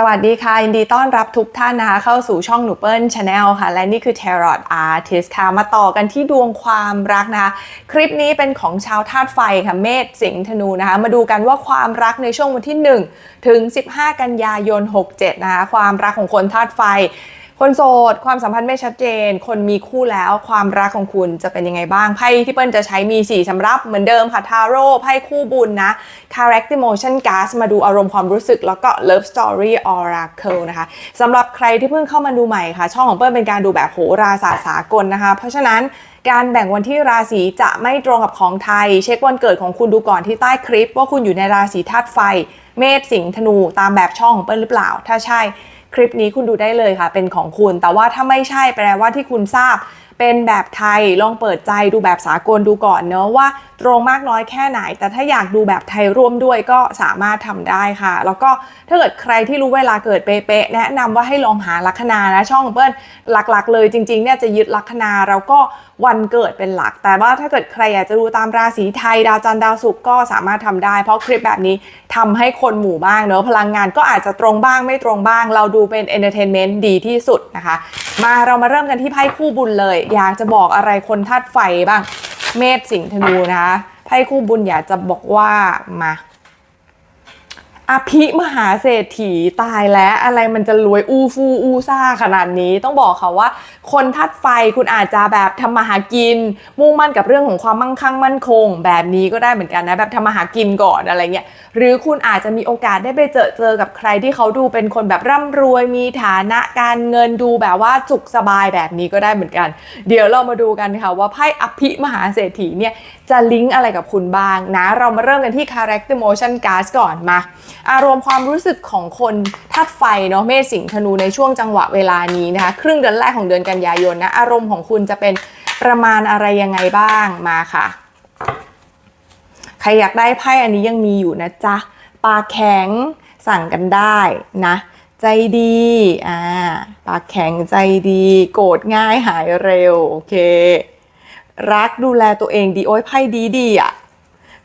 สวัสดีค่ะ ยินดีต้อนรับทุกท่านนะคะ เข้าสู่ช่องหนูเปิลชาแนลค่ะ และนี่คือ Tarot Artist ค่ะ มาต่อกันที่ดวงความรักนะคะ คลิปนี้เป็นของชาวธาตุไฟค่ะ เมษสิงห์ธนูนะคะ มาดูกันว่าความรักในช่วงวันที่ 1 ถึง 15 กันยายน 67 นะคะ ความรักของคนธาตุไฟ คนโสดความสัมพันธ์ไม่ชัดเจน คนมีคู่แล้วความรักของคุณจะเป็นยังไงบ้างไพ่ที่เปิ้ลจะใช้มี4สำรับเหมือนเดิมค่ะทาโร่ไพ่คู่บุญนะ Character Emotion Gas มาดูอารมณ์ความรู้สึก แล้วก็ Love Story Oracle นะคะสำหรับใครที่เพิ่งเข้ามาดูใหม่ค่ะ ช่องของเปิ้ลเป็นการดูแบบโหราศาสตร์สากลนะคะ เพราะฉะนั้นการแบ่งวันที่ราศีจะไม่ตรงกับของไทย เช็ควันเกิดของคุณดูก่อนที่ใต้คลิป ว่าคุณอยู่ในราศีธาตุไฟ เมษสิงห์ธนูตามแบบช่องของเปิ้ลหรือเปล่า ถ้าใช่ คลิปนี้คุณดูได้เลยค่ะ เป็นของคุณ แต่ว่าถ้าไม่ใช่แปลว่าที่คุณทราบ เป็นแบบไทยลองเปิดใจดูแบบสากลดูก่อนเนอะว่าตรงมากน้อยแค่ไหน แต่ถ้าอยากดูแบบไทยร่วมด้วยก็สามารถทำได้ค่ะ แล้วก็ถ้าเกิดใครที่รู้เวลาเกิดเป๊ะๆแนะนำว่าให้ลองหาลัคนานะช่องเปิ้ลหลักๆ เลยจริงๆเนี่ยจะยึดลัคนาแล้วก็วันเกิดเป็นหลัก แต่ว่าถ้าเกิดใครอยากจะดูตามราศีไทยดาวจันทร์ดาวศุกร์ก็สามารถทำได้ เพราะคลิปแบบนี้ทำให้คนหมู่บ้างเนอะพลังงานก็อาจจะตรงบ้างไม่ตรงบ้าง เราดูเป็นเอนเตอร์เทนเมนต์ดีที่สุดนะคะ มาเรามาเริ่มกันที่ไพ่คู่บุญเลยอยากจะบอกอะไรคนธาตุไฟบ้าง เมษสิงห์ธนูนะคะไพ่คู่บุญอยากจะบอกว่ามา อภิมหาเศรษฐีตายแล้วอะไรมันจะรวยอู้ฟู่อู้ซ่าขนาดนี้ ต้องบอกค่ะว่า คนธาตุไฟคุณอาจจะแบบทำมาหากิน มุ่งมั่นกับเรื่องของความมั่งคั่งมั่นคง แบบนี้ก็ได้เหมือนกันนะแบบทำมาหากินก่อนอะไรเงี้ยหรือคุณอาจจะมีโอกาสได้ไปเจอเจอกับใครที่เขาดูเป็นคนแบบร่ำรวยมีฐานะการเงินดูแบบว่าสุขสบายแบบนี้ก็ได้เหมือนกัน เดี๋ยวเรามาดูกันค่ะว่าไพ่อภิมหาเศรษฐีเนี่ยจะลิงก์อะไรกับคุณบ้างนะ เรามาเริ่มกันที่ character motion cards ก่อนมา อารมณ์ความรู้สึกของคนธาตุไฟเนาะเมษสิงห์ธนูในช่วงจังหวะเวลานี้นะคะ ครึ่งเดือนแรกของเดือนกันยายนนะ อารมณ์ของคุณจะเป็นประมาณอะไรยังไงบ้างมาค่ะ ใครอยากได้ไพ่อันนี้ยังมีอยู่นะจ๊ะปากแข็งสั่งกันได้นะ ใจดี อ่าปากแข็งใจดี โกรธง่ายหายเร็ว โอเค รักดูแลตัวเองดี โอ้ยไพ่ดีดีอะ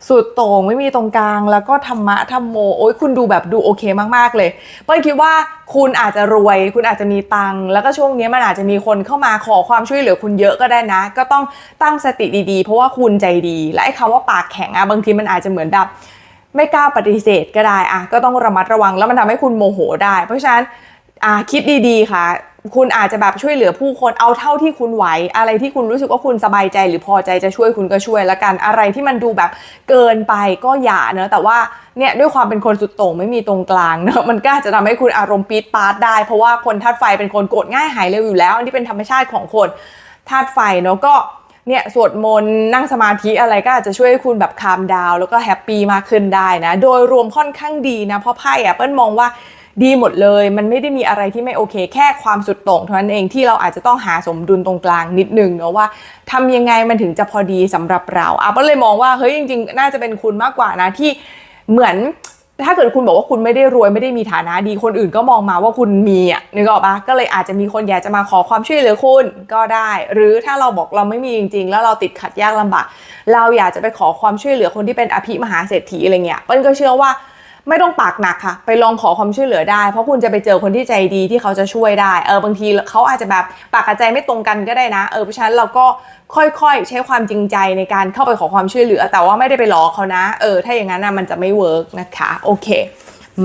สุดโต่งไม่มีตรงกลาง แล้วก็ธรรมะธรรมโมโอ้ยคุณดูแบบดูโอเคมากๆเลยเปิ้ลคิดว่าคุณอาจจะรวย คุณอาจจะมีตังค์แล้วก็ช่วงนี้มันอาจจะมีคนเข้ามาขอความช่วยเหลือคุณเยอะก็ได้นะ ก็ต้องตั้งสติดีๆ เพราะว่าคุณใจดี และไอ้คำว่าปากแข็งอะบางทีมันอาจจะเหมือนแบบไม่กล้าปฏิเสธก็ได้อะก็ต้องระมัดระวังแล้วมันทำให้คุณโมโหได้ เพราะฉะนั้นอ่าคิดดีๆค่ะ คุณอาจจะแบบช่วยเหลือผู้คนเอาเท่าที่คุณไหว อะไรที่คุณรู้สึกว่าคุณสบายใจ หรือพอใจจะช่วยคุณก็ช่วยละกันอะไรที่มันดูแบบเกินไปก็อย่าเนอะแต่ว่าเนี่ยด้วยความเป็นคนสุดโต่งไม่มีตรงกลางเนอะมันก็จะทำให้คุณอารมณ์ปี๊ดปาดได้ เพราะว่าคนธาตุไฟเป็นคนโกรธง่ายหายเร็วอยู่แล้วอันนี้เป็นธรรมชาติของคนธาตุไฟเนาะก็เนี่ยสวดมนต์นั่งสมาธิอะไรก็อาจจะช่วยให้คุณแบบคามดาว แล้วก็แฮปปี้มากขึ้นได้นะ โดยรวมค่อนข้างดีนะเพราะไพ่อะเปิ้ลมองว่า ดีหมดเลย มันไม่ได้มีอะไรที่ไม่โอเค แค่ความสุดโต่งเท่านั้นเองที่เราอาจจะต้องหาสมดุลตรงกลางนิดนึงเนาะว่าทำยังไงมันถึงจะพอดีสำหรับเราอะก็เลยมองว่าเฮ้ยจริง ๆ น่าจะเป็นคุณมากกว่านะที่เหมือนถ้าเกิดคุณบอกว่าคุณไม่ได้รวยไม่ได้มีฐานะดีคนอื่นก็มองมาว่าคุณมีอะนึกออกปะก็เลยอาจจะมีคนอยากจะมาขอความช่วยเหลือคุณก็ได้ หรือถ้าเราบอกเราไม่มีจริง ๆ แล้วเราติดขัดยากลำบากเราอยากจะไปขอความช่วยเหลือคนที่เป็นอภิมหาเศรษฐีอะไรเงี้ยเปิ้ลก็เชื่อว่า ไม่ต้องปากหนักค่ะ ไปลองขอความช่วยเหลือได้ เพราะคุณจะไปเจอคนที่ใจดีที่เขาจะช่วยได้ เออบางทีเขาอาจจะแบบปากกับใจไม่ตรงกันก็ได้นะ เออเพราะฉะนั้นเราก็ค่อยๆ ใช้ความจริงใจในการเข้าไปขอความช่วยเหลือ แต่ว่าไม่ได้ไปหล้อเขานะ เออ ถ้าอย่างนั้นนะมันจะไม่เวิร์กนะคะ โอเค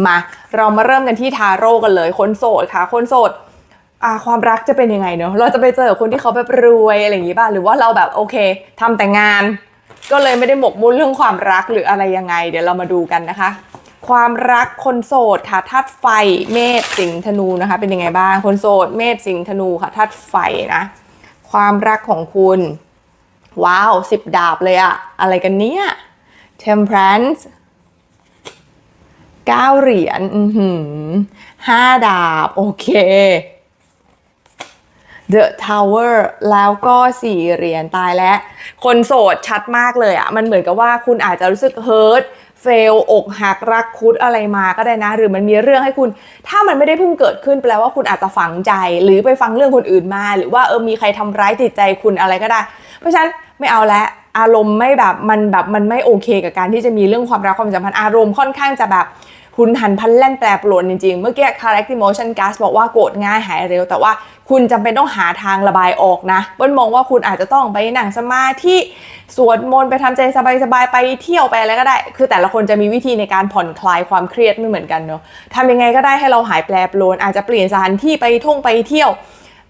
มา เรามาเริ่มกันที่ทาโร่กันเลย คนโสดค่ะ คนโสดความรักจะเป็นยังไงเนอะเราจะไปเจอคนที่เขาแบบรวยอะไรอย่างงี้ป่ะหรือว่าเราแบบโอเคทำแต่งาน ก็เลยไม่ได้หมกมุ่นเรื่องความรักหรืออะไรยังไง เดี๋ยวเรามาดูกันนะคะ ความรักคนโสดค่ะธาตุไฟเมษสิงห์ธนูนะคะ เป็นยังไงบ้างคนโสดเมษสิงห์ธนูค่ะธาตุไฟนะความรักของคุณ ว้าวสิบดาบเลยอะอะไรกันเนี่ย temperance เก้าเหรียญห้าดาบ โอเค The Tower แล้วก็สี่เหรียญตายแล้ว คนโสดชัดมากเลยอะ่ะมันเหมือนกับว่าคุณอาจจะรู้สึกเฮิร์ต เฟลอกหักรักคุดอะไรมาก็ได้นะ หรือมันมีเรื่องให้คุณ ถ้ามันไม่ได้เพิ่งเกิดขึ้นแปลว่าคุณอาจจะฝังใจ หรือไปฟังเรื่องคนอื่นมา หรือว่าเออมีใครทำร้ายจิตใจคุณอะไรก็ได้ เพราะฉะนั้นไม่เอาแล้วอารมณ์ไม่แบบมันแบบมันไม่โอเค กับการที่จะมีเรื่องความรักความสัมพันธ์อารมณ์ค่อนข้างจะแบบ หุนหันพันแล่นแปรปรวนจริงๆ เมื่อกี้ correct emotion gas บอกว่าโกรธง่ายหายเร็ว แต่ว่าคุณจำเป็นต้องหาทางระบายออกนะเบิ้ลมองว่าคุณอาจจะต้องไปนั่งสมาธิสวดมนต์ไปทำใจสบายๆ ไปเที่ยวไปอะไรก็ได้ คือแต่ละคนจะมีวิธีในการผ่อนคลายความเครียดไม่เหมือนกันเนาะทำยังไงก็ได้ให้เราหายแปรปรวน อาจจะเปลี่ยนสถานที่ไปท่องไปเที่ยว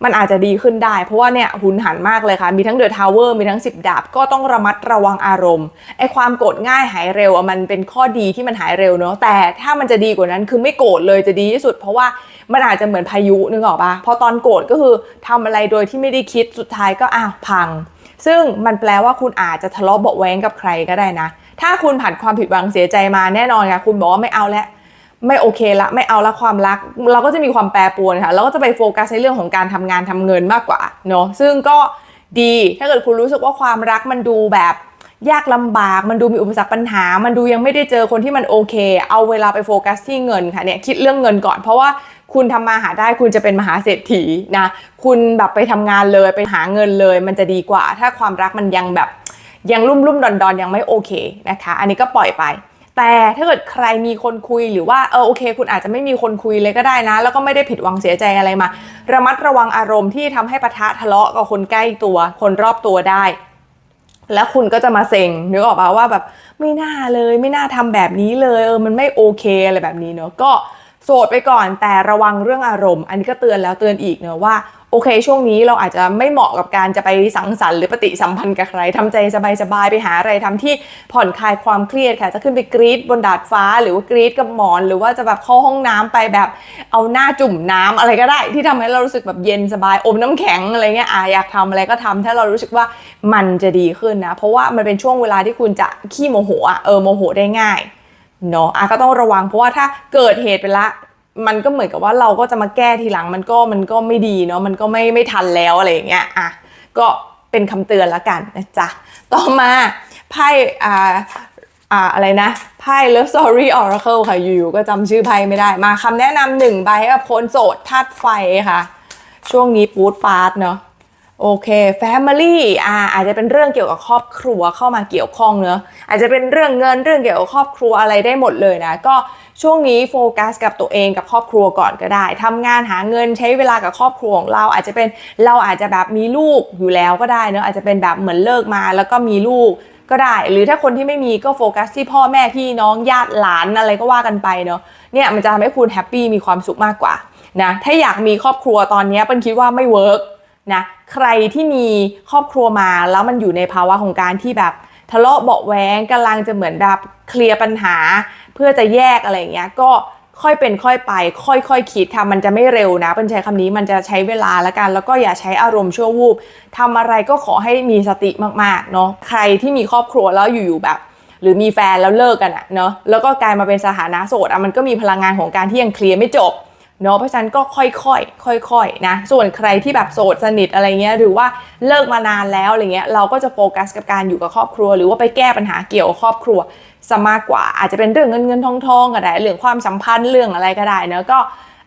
มันอาจจะดีขึ้นได้ เพราะว่าเนี่ยหุนหันมากเลยค่ะ มีทั้งเดอะทาวเวอร์มีทั้ง 10 ดาบ ก็ต้องระมัดระวังอารมณ์ไอความโกรธง่ายหายเร็วมันเป็นข้อดีที่มันหายเร็วเนาะแต่ถ้ามันจะดีกว่านั้นคือไม่โกรธเลยจะดีที่สุด เพราะว่ามันอาจจะเหมือนพายุนึกออกปะพอตอนโกรธก็คือทำอะไรโดยที่ไม่ได้คิดสุดท้ายก็อ้าวพัง ซึ่งมันแปลว่าคุณอาจจะทะเลาะเบาแว้งกับใครก็ได้นะ ถ้าคุณผ่านความผิดหวังเสียใจมาแน่นอนค่ะคุณบอกว่าไม่เอาแล้ว ไม่โอเคละไม่เอาละความรัก เราก็จะมีความแปรปรวนค่ะเราก็จะไปโฟกัสในเรื่องของการทำงานทำเงินมากกว่าเนาะซึ่งก็ดีถ้าเกิดคุณรู้สึกว่าความรักมันดูแบบยากลำบากมันดูมีอุปสรรคปัญหา มันดูยังไม่ได้เจอคนที่มันโอเค เอาเวลาไปโฟกัสที่เงินค่ะเนี่ยคิดเรื่องเงินก่อน เพราะว่าคุณทำมาหาได้คุณจะเป็นมหาเศรษฐีนะคุณแบบไปทำงานเลยไปหาเงินเลย มันจะดีกว่า ถ้าความรักมันยังแบบยังรุ่มรุ่มดอนดอนยังไม่โอเคนะคะ อันนี้ก็ปล่อยไป แต่ถ้าเกิดใครมีคนคุยหรือว่าเออโอเค คุณอาจจะไม่มีคนคุยเลยก็ได้นะ แล้วก็ไม่ได้ผิดหวังเสียใจอะไรมา ระมัดระวังอารมณ์ที่ทำให้ปะทะทะเลาะกับคนใกล้ตัว คนรอบตัวได้ แล้วคุณก็จะมาเซ็งนึกออกปะว่าแบบไม่น่าเลยไม่น่าทำแบบนี้เลยเออมันไม่โอเคอะไรแบบนี้เนอะก็โสดไปก่อนแต่ระวังเรื่องอารมณ์ อันนี้ก็เตือนแล้วเตือนอีกเนอะว่า โอเค ช่วงนี้เราอาจจะไม่เหมาะกับการจะไปสังสรรค์หรือปฏิสัมพันธ์กับใครทำใจสบายๆไปหาอะไรทำที่ผ่อนคลายความเครียดค่ะจะขึ้นไปกรีดบนดาดฟ้า หรือว่ากรีดกับหมอน หรือว่าจะแบบเข้าห้องน้ำไปแบบเอาหน้าจุ่มน้ำอะไรก็ได้ ที่ทำให้เรารู้สึกแบบเย็นสบายอมน้ำแข็งอะไรเงี้ยอะอยากทำอะไรก็ทำถ้าเรารู้สึกว่ามันจะดีขึ้นนะ เพราะว่ามันเป็นช่วงเวลาที่คุณจะขี้โมโหอะเออโมโหได้ง่ายเนาะอะก็ต้องระวังเพราะว่าถ้าเกิดเหตุไปละ มันก็เหมือนกับว่าเราก็จะมาแก้ทีหลังมันก็มันก็ไม่ดีเนาะมันก็ไม่ไม่ทันแล้วอะไรอย่างเงี้ยอะก็เป็นคำเตือนละกันนะจ๊ะต่อมาไพ่อ่าอ่าอะไรนะไพ่ Love Story Oracle ค่ะอยู่ๆก็จำชื่อไพ่ไม่ได้มาคำแนะนำหนึ่งใบให้กับคนโสดธาตุไฟค่ะ ช่วงนี้ปูดฟาดเนาะโอเค Family อ่าอาจจะเป็นเรื่องเกี่ยวกับครอบครัวเข้ามาเกี่ยวข้องเนอะอาจจะเป็นเรื่องเงินเรื่องเกี่ยวกับครอบครัวอะไรได้หมดเลยนะ ก็ ช่วงนี้โฟกัสกับตัวเองกับครอบครัวก่อนก็ได้ทำงานหาเงินใช้เวลากับครอบครัวของเราอาจจะเป็นเราอาจจะแบบมีลูกอยู่แล้วก็ได้เนอะอาจจะเป็นแบบเหมือนเลิกมาแล้วก็มีลูกก็ได้ หรือถ้าคนที่ไม่มีก็โฟกัสที่พ่อแม่พี่น้องญาติหลานอะไรก็ว่ากันไปเนอะเนี่ยมันจะทำให้คุณแฮปปี้มีความสุขมากกว่านะถ้าอยากมีครอบครัวตอนนี้เปิ้ลคิดว่าไม่เวิร์กนะใครที่มีครอบครัวมาแล้วมันอยู่ในภาวะของการที่แบบ ทะเลาะเบาะแว้งกำลังจะเหมือนแบบเคลียร์ปัญหา เพื่อจะแยกอะไรอย่างเงี้ยก็ค่อยเป็นค่อยไป ค่อยๆคคิดค่ะมันจะไม่เร็วนะเป็นใช้คำนี้มันจะใช้เวลาละกัน แล้วก็อย่าใช้อารมณ์ชั่ววูบทำอะไรก็ขอให้มีสติมากๆเนาะใครที่มีครอบครัวแล้วอยู่ๆแบบ หรือมีแฟนแล้วเลิกกันอะเนาะแล้วก็กลายมาเป็นสถานะโสดอะมันก็มีพลังงานของการที่ยังเคลียร์ไม่จบ เนาะเพราะฉะนั้นก็ค่อยๆค่อยๆนะส่วนใครที่แบบโสดสนิทอะไรเงี้ยหรือว่าเลิกมานานแล้วอะไรเงี้ยเราก็จะโฟกัสกับการอยู่กับครอบครัว หรือว่าไปแก้ปัญหาเกี่ยวกับครอบครัวซะมากกว่า อาจจะเป็นเรื่องเงินเงินทองทองก็ได้เรื่องความสัมพันธ์เรื่องอะไรก็ได้เนาะก็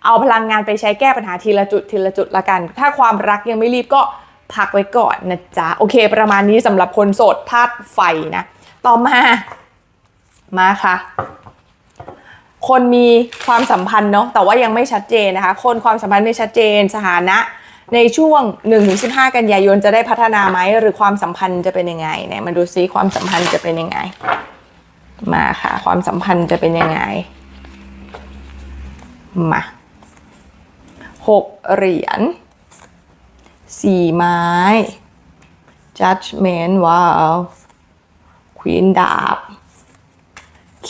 เอาพลังงานไปใช้แก้ปัญหาทีละจุดทีละจุดละกัน ถ้าความรักยังไม่รีบก็พักไว้ก่อนนะจ๊ะโอเค ประมาณนี้สำหรับคนโสดธาตุไฟนะต่อมามาค่ะ คนมีความสัมพันธ์เนาะแต่ว่ายังไม่ชัดเจนนะคะ คนความสัมพันธ์ไม่ชัดเจนสถานะ ในช่วง 1-15 กันยายนจะได้พัฒนาไหมหรือความสัมพันธ์จะเป็นยังไงเนี่ยมาดูซิความสัมพันธ์จะเป็นยังไง มาค่ะความสัมพันธ์จะเป็นยังไงมาหกเหรียญสี่ไม้ judgment ว้าว queen ดาบ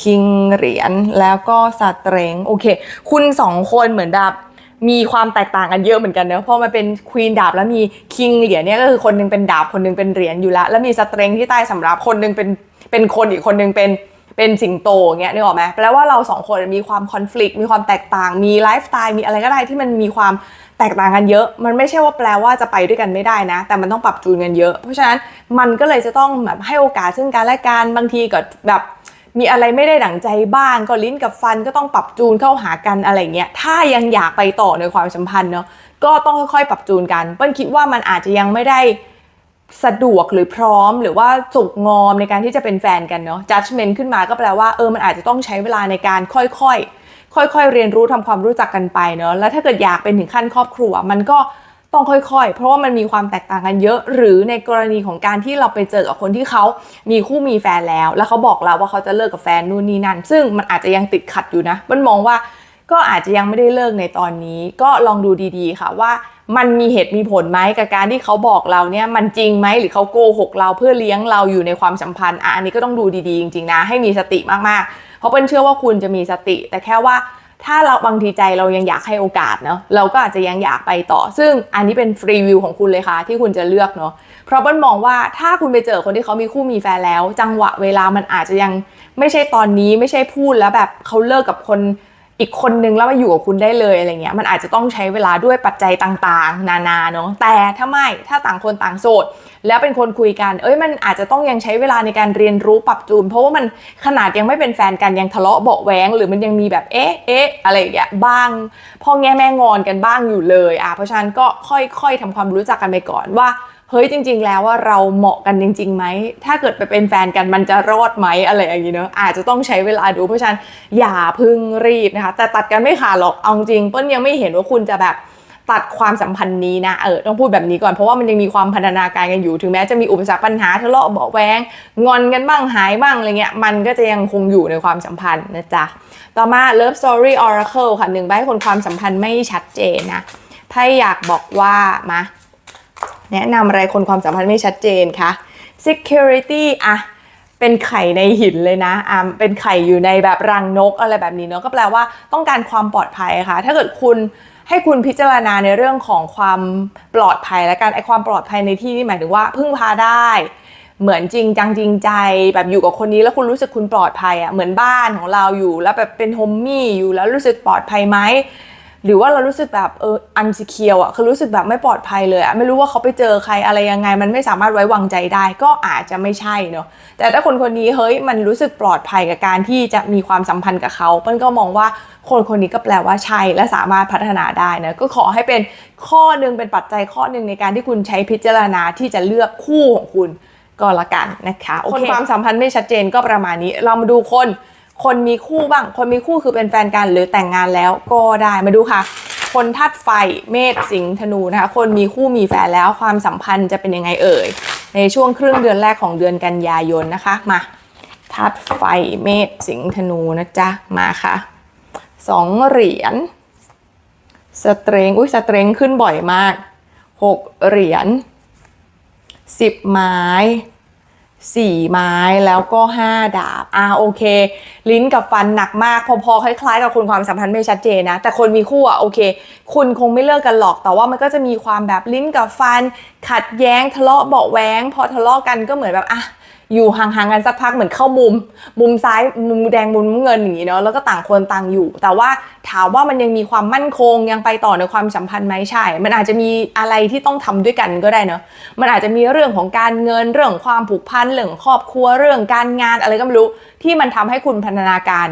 คิงเหรียญแล้วก็สตเตรงโอเค คุณสองคนเหมือนแบบมีความแตกต่างกันเยอะเหมือนกันเนอะเพราะมันเป็นควีนดาบแล้วมีคิงเหรียญเนี่ยก็คือคนหนึงเป็นดาบคนหนึงเป็นเหรียญอยู่แล้วแล้วมีสเตรงที่ใต้สำรับคนหนึงเป็นเป็นคนอีกคนหนึงเป็นเป็นสิงโตเงี้ยนึกออกไหมแปลว่าเราสองคนมีความคอน FLICT มีความแตกต่าง มีไลฟ์สไตล์มีอะไรก็ได้ที่มันมีความแตกต่างกันเยอะ มันไม่ใช่ว่าแปลว่าจะไปด้วยกันไม่ได้นะ แต่มันต้องปรับจูนกันเยอะ เพราะฉะนั้นมันก็เลยจะต้องแบบให้โอกาสซึ่งกันและกันบางทีก็แบบ มีอะไรไม่ได้ดั่งใจบ้าง ก็ลิ้นกับฟันก็ต้องปรับจูนเข้าหากันอะไรเงี้ยถ้ายังอยากไปต่อในความสัมพันธ์เนาะก็ต้องค่อยๆ ปรับจูนกันเปิ้ลคิดว่ามันอาจจะยังไม่ได้สะดวกหรือพร้อมหรือว่าสุกงอมในการที่จะเป็นแฟนกันเนาะ judgment ขึ้นมาก็แปลว่าเออมันอาจจะต้องใช้เวลาในการค่อยๆ ค่อยๆ เรียนรู้ทำความรู้จักกันไปเนอะแล้วถ้าเกิดอยากเป็นถึงขั้นครอบครัว มันก็ ต้องค่อยๆ เพราะว่ามันมีความแตกต่างกันเยอะ หรือในกรณีของการที่เราไปเจอกับคนที่เขามีคู่มีแฟนแล้ว แล้วเขาบอกเราว่าเขาจะเลิกกับแฟนนู่นนี่นั่น ซึ่งมันอาจจะยังติดขัดอยู่นะ มันมองว่าก็อาจจะยังไม่ได้เลิกในตอนนี้ ก็ลองดูดีๆค่ะว่ามันมีเหตุมีผลไหมกับการที่เขาบอกเราเนี่ยมันจริงไหมหรือเขาโกหกเราเพื่อเลี้ยงเราอยู่ในความสัมพันธ์อะอันนี้ก็ต้องดูดีๆ จริงๆนะให้มีสติมากๆ เพราะเป็นเชื่อว่าคุณจะมีสติ แต่แค่ว่า ถ้าเราบางทีใจเรายังอยากให้โอกาสเนาะเราก็อาจจะยังอยากไปต่อ ซึ่งอันนี้เป็นฟรีวิวของคุณเลยค่ะ ที่คุณจะเลือกเนาะเพราะเปิ้ลมองว่าถ้าคุณไปเจอคนที่เขามีคู่มีแฟนแล้ว จังหวะเวลามันอาจจะยังไม่ใช่ตอนนี้ไม่ใช่พูดแล้วแบบเขาเลิกกับคน อีกคนนึงแล้วมาอยู่กับคุณได้เลยอะไรเงี้ยมันอาจจะต้องใช้เวลาด้วยปัจจัยต่างๆ นานาเนาะแต่ถ้าไม่ถ้าต่างคนต่างโสด แล้วเป็นคนคุยกัน เอ้ยมันอาจจะต้องยังใช้เวลาในการเรียนรู้ปรับจูน เพราะว่ามันขนาดยังไม่เป็นแฟนกันยังทะเลาะเบาะแวงหรือมันยังมีแบบเอ๊ะเอ๊ะอะไรอย่างเงี้ยบ้างพ่อแง่แม่งอนกันบ้างอยู่เลยอะเพราะฉะนั้นก็ค่อยๆทำความรู้จักกันไปก่อนว่า เฮ้ยจริง ๆ แล้วว่าเราเหมาะกันจริงๆไหมถ้าเกิดไปเป็นแฟนกันมันจะรอดไหมอะไรอย่างนี้เนอะอาจจะต้องใช้เวลาดูเพราะฉะนั้นอย่าพึ่งรีบนะคะ แต่ตัดกันไม่ขาดหรอกเอาจริงเปิ้ลยังไม่เห็นว่าคุณจะแบบตัดความสัมพันธ์นี้นะเออต้องพูดแบบนี้ก่อนเพราะว่ามันยังมีความพัฒนาการกันอยู่ถึงแม้จะมีอุปสรรคปัญหาทะเลาะเบาแวงงอนกันบ้างหายบ้างอะไรเงี้ยมันก็จะยังคงอยู่ในความสัมพันธ์นะจ๊ะต่อมา Love Story Oracle ค่ะหนึ่งใบให้คนความสัมพันธ์ไม่ชัดเจนนะไพ่อยากบอกว่ามา แนะนำอะไรคนความสัมพันธ์ไม่ชัดเจนคะ security อะเป็นไข่ในหินเลยนะอะเป็นไข่อยู่ในแบบรังนกอะไรแบบนี้เนาะก็แปลว่าต้องการความปลอดภัยค่ะ ถ้าเกิดคุณให้คุณพิจารณาในเรื่องของความปลอดภัยและการไอความปลอดภัยในที่นี่หมายถึงว่าพึ่งพาได้ เหมือนจริงจังจริงใจแบบอยู่กับคนนี้แล้วคุณรู้สึกคุณปลอดภัยอะ่ะเหมือนบ้านของเราอยู่แล้วแบบเป็นโฮมมี่อยู่แล้วรู้สึกปลอดภัยไหม หรือว่าเรารู้สึกแบบเอออันซิเคียวอะคือรู้สึกแบบไม่ปลอดภัยเลยอะไม่รู้ว่าเขาไปเจอใครอะไรยังไง มันไม่สามารถไว้วางใจได้ก็อาจจะไม่ใช่เนาะแต่ถ้าคนคนนี้เฮ้ยมันรู้สึกปลอดภัยกับการที่จะมีความสัมพันธ์กับเขาเปิ้ลก็มองว่าคนคนนี้ก็แปลว่าใช่และสามารถพัฒนาได้นะก็ขอให้เป็นข้อหนึ่งเป็นปัจจัยข้อหนึ่งในการที่คุณใช้พิจารณาที่จะเลือกคู่ของคุณก็แล้วกันนะคะ คนความสัมพันธ์ไม่ชัดเจนก็ประมาณนี้ เรามาดูคน คนมีคู่บ้าง คนมีคู่คือเป็นแฟนกันหรือแต่งงานแล้วก็ได้มาดูค่ะ คนธาตุไฟเมษสิงห์ธนูนะคะ คนมีคู่มีแฟนแล้วความสัมพันธ์จะเป็นยังไงเอ่ย ในช่วงครึ่งเดือนแรกของเดือนกันยายนนะคะมาธาตุไฟเมษสิงห์ธนูนะจ๊ะมาค่ะสองเหรียญสเตรงอุ้ยสเตรงขึ้นบ่อยมากหกเหรียญสิบไม้ สี่ไม้แล้วก็ห้าดาบ อ่าโอเค ลิ้นกับฟันหนักมาก พอๆ คล้ายๆ กับคนความสัมพันธ์ไม่ชัดเจนนะ แต่คนมีคู่อะโอเค คุณคงไม่เลิกกันหรอก แต่ว่ามันก็จะมีความแบบลิ้นกับฟัน ขัดแย้งทะเลาะเบาแหวงพอทะเลาะกันก็เหมือนแบบอะ อยู่ห่างๆกันสักพักเหมือนเข้ามุม มุมซ้ายมุมแดงมุมเงินอย่างนี้เนาะแล้วก็ต่างคนต่างอยู่ แต่ว่าถามว่ามันยังมีความมั่นคงยังไปต่อในความสัมพันธ์ไหมใช่ มันอาจจะมีอะไรที่ต้องทำด้วยกันก็ได้เนาะมันอาจจะมีเรื่องของการเงินเรื่องความผูกพันเรื่องของครอบครัวเรื่องการงานอะไรก็ไม่รู้ที่มันทำให้คุณพัฒนาการ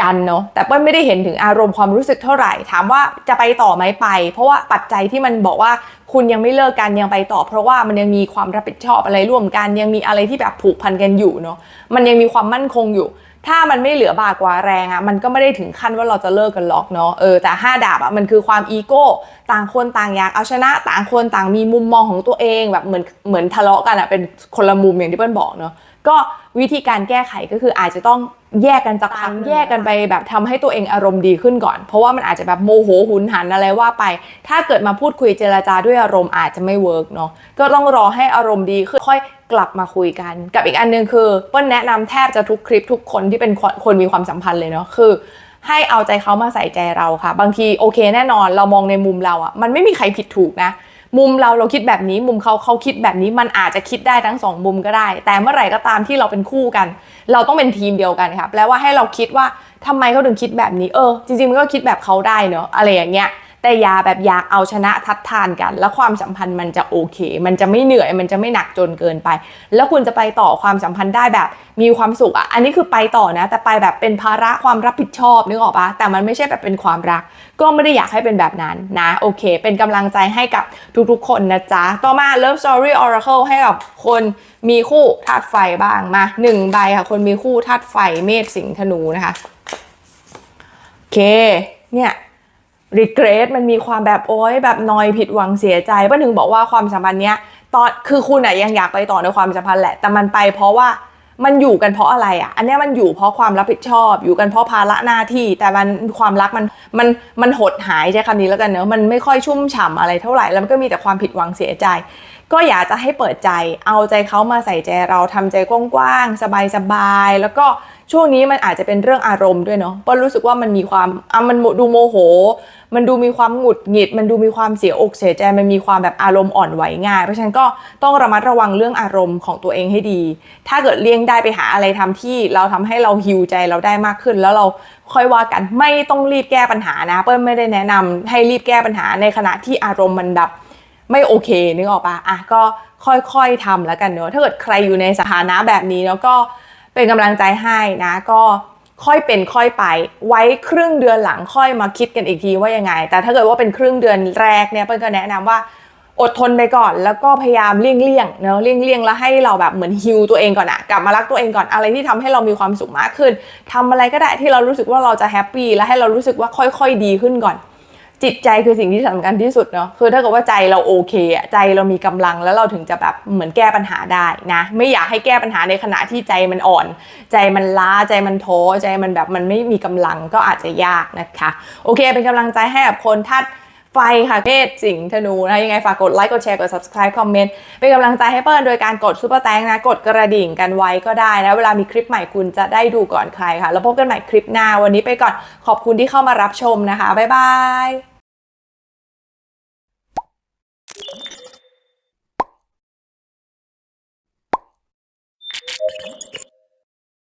กันเนาะแต่เปิ้ลไม่ได้เห็นถึงอารมณ์ความรู้สึกเท่าไหร่ ถามว่าจะไปต่อไหมไป เพราะว่าปัจจัยที่มันบอกว่าคุณยังไม่เลิกกันยังไปต่อ เพราะว่ามันยังมีความรับผิดชอบอะไรร่วมกัน ยังมีอะไรที่แบบผูกพันกันอยู่เนาะมันยังมีความมั่นคงอยู่ ถ้ามันไม่เหลือบากว่าแรงอะมันก็ไม่ได้ถึงขั้นว่าเราจะเลิกกันหรอกเนาะเออแต่ห้าดาบอะมันคือความอีโก้ต่างคนต่างอยากเอาชนะต่างคนต่างมีมุมมองของตัวเองแบบเหมือนเหมือนทะเลาะกันอะเป็นคนละมุมอย่างที่เปิ้ลบอกเนาะ ก็วิธีการแก้ไขก็คืออาจจะต้องแยกกันสักพักแยกกันไปแบบทำให้ตัวเองอารมณ์ดีขึ้นก่อน เพราะว่ามันอาจจะแบบโมโหหุนหันอะไรว่าไป ถ้าเกิดมาพูดคุยเจรจาด้วยอารมณ์อาจจะไม่เวิร์กเนาะก็ต้องรอให้อารมณ์ดีขึ้นค่อยกลับมาคุยกัน กับอีกอันหนึงคือเปิ้ลแนะนำแทบจะทุกคลิปทุกคนที่เป็นคนคนมีความสัมพันธ์เลยเนาะคือให้เอาใจเขามาใส่ใจเราค่ะ บางทีโอเคแน่นอนเรามองในมุมเราอะมันไม่มีใครผิดถูกนะ มุมเราเราคิดแบบนี้ มุมเขาเขาคิดแบบนี้มันอาจจะคิดได้ทั้งสองมุมก็ได้ แต่เมื่อไหร่ก็ตามที่เราเป็นคู่กัน เราต้องเป็นทีมเดียวกันครับแปลว่าให้เราคิดว่าทำไมเขาถึงคิดแบบนี้เออจริงๆมันก็คิดแบบเขาได้เนอะอะไรอย่างเงี้ย แต่อยาแบบอยากเอาชนะทัดทานกัน แล้วความสัมพันธ์มันจะโอเค มันจะไม่เหนื่อย มันจะไม่หนักจนเกินไป แล้วคุณจะไปต่อความสัมพันธ์ได้แบบมีความสุขอะ อันนี้คือไปต่อนะ แต่ไปแบบเป็นภาระความรับผิดชอบนึกออกปะแต่มันไม่ใช่แบบเป็นความรัก ก็ไม่ได้อยากให้เป็นแบบนั้นนะ โอเค เป็นกำลังใจให้กับทุกๆคนนะจ๊ะ ต่อมา Love Story Oracle ให้กับคนมีคู่ธาตุไฟบ้างมาหนึ่งใบค่ะ คนมีคู่ธาตุไฟเมษสิงห์ธนูนะคะ โอเค เนี่ย regret มันมีความแบบโอ๊ยแบบนอยผิดหวังเสียใจป้าถึงบอกว่าความสัมพันธ์เนี้ยตอนคือคุณอะยังอยากไปต่อในความสัมพันธ์แหละ แต่มันไปเพราะว่ามันอยู่กันเพราะอะไรอะอันนี้มันอยู่เพราะความรับผิดชอบ อยู่กันเพราะภาระหน้าที่ แต่มันความรักมันมันมันหดหายใช้คำนี้แล้วกันเนอะมันไม่ค่อยชุ่มฉ่ำอะไรเท่าไหร่ แล้วมันก็มีแต่ความผิดหวังเสียใจ ก็อยากจะให้เปิดใจ เอาใจเขามาใส่ใจเราทำใจกว้างๆสบายๆแล้วก็ ช่วงนี้มันอาจจะเป็นเรื่องอารมณ์ด้วยเนาะเป้ารู้สึกว่ามันมีความอะมันดูโมโห มันดูมีความหงุดหงิด มันดูมีความเสียอกเสียใจ มันมีความแบบอารมณ์อ่อนไหวง่าย เพราะฉะนั้นก็ต้องระมัดระวังเรื่องอารมณ์ของตัวเองให้ดี ถ้าเกิดเลี่ยงได้ไปหาอะไรทำที่เราทำให้เราฮิวใจเราได้มากขึ้น แล้วเราค่อยว่ากันไม่ต้องรีบแก้ปัญหานะ เปิ้ลไม่ได้แนะนำให้รีบแก้ปัญหาในขณะที่อารมณ์มันแบบไม่โอเคนึกออกปะอะก็ค่อยๆทำแล้วกันเนอะถ้าเกิดใครอยู่ในสถานะแบบนี้แล้วก็ เป็นกำลังใจให้นะ ก็ค่อยเป็นค่อยไป ไว้ครึ่งเดือนหลังค่อยมาคิดกันอีกทีว่ายังไง แต่ถ้าเกิดว่าเป็นครึ่งเดือนแรกเนี่ยเปิ้ลก็แนะนำว่าอดทนไปก่อน แล้วก็พยายามเลี่ยงเลี่ยงๆเนอะเลี่ยงเลี่ยงๆแล้วให้เราแบบเหมือนฮิวตัวเองก่อนอะกลับมารักตัวเองก่อนอะไรที่ทำให้เรามีความสุขมากขึ้นทำอะไรก็ได้ที่เรารู้สึกว่าเราจะแฮปปี้และให้เรารู้สึกว่าค่อยๆดีขึ้นก่อน จิตใจคือสิ่งที่สำคัญที่สุดเนาะคือถ้าเกิดว่าใจเราโอเคอะใจเรามีกำลังแล้วเราถึงจะแบบเหมือนแก้ปัญหาได้นะ ไม่อยากให้แก้ปัญหาในขณะที่ใจมันอ่อน ใจมันล้าใจมันท้อใจมันแบบมันไม่มีกำลังก็อาจจะยากนะคะ โอเค เป็นกำลังใจให้กับคนทัด ไฟค่ะเพศสิงห์ธนูนะยังไงฝากกดไลค์กดแชร์กด subscribe คอมเมนต์เป็นกำลังใจให้เปิ้ลโดยการกดซูเปอร์แตงนะกดกระดิ่งกันไว้ก็ได้นะ เวลามีคลิปใหม่คุณจะได้ดูก่อนใครค่ะ แล้วพบกันใหม่คลิปหน้าวันนี้ไปก่อนขอบคุณที่เข้ามารับชมนะคะบ๊ายบาย